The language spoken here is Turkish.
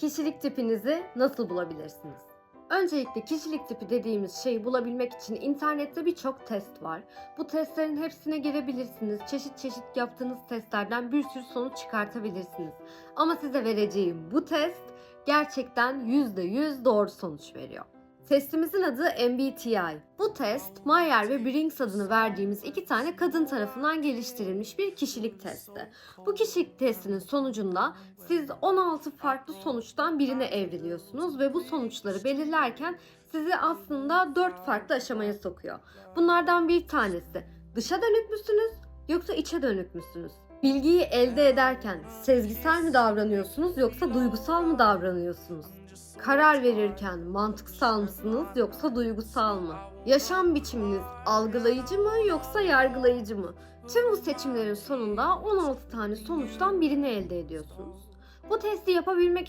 Kişilik tipinizi nasıl bulabilirsiniz? Öncelikle kişilik tipi dediğimiz şeyi bulabilmek için internette birçok test var. Bu testlerin hepsine girebilirsiniz. Çeşit çeşit yaptığınız testlerden bir sürü sonuç çıkartabilirsiniz. Ama size vereceğim bu test gerçekten %100 doğru sonuç veriyor. Testimizin adı MBTI. Bu test Mayer ve Briggs adını verdiğimiz iki tane kadın tarafından geliştirilmiş bir kişilik testi. Bu kişilik testinin sonucunda siz 16 farklı sonuçtan birine evriliyorsunuz ve bu sonuçları belirlerken sizi aslında 4 farklı aşamaya sokuyor. Bunlardan bir tanesi dışa dönük müsünüz yoksa içe dönük müsünüz? Bilgiyi elde ederken sezgisel mi davranıyorsunuz yoksa duygusal mı davranıyorsunuz? Karar verirken mantıksal mısınız yoksa duygusal mı? Yaşam biçiminiz algılayıcı mı yoksa yargılayıcı mı? Tüm bu seçimlerin sonunda 16 tane sonuçtan birini elde ediyorsunuz. Bu testi yapabilmek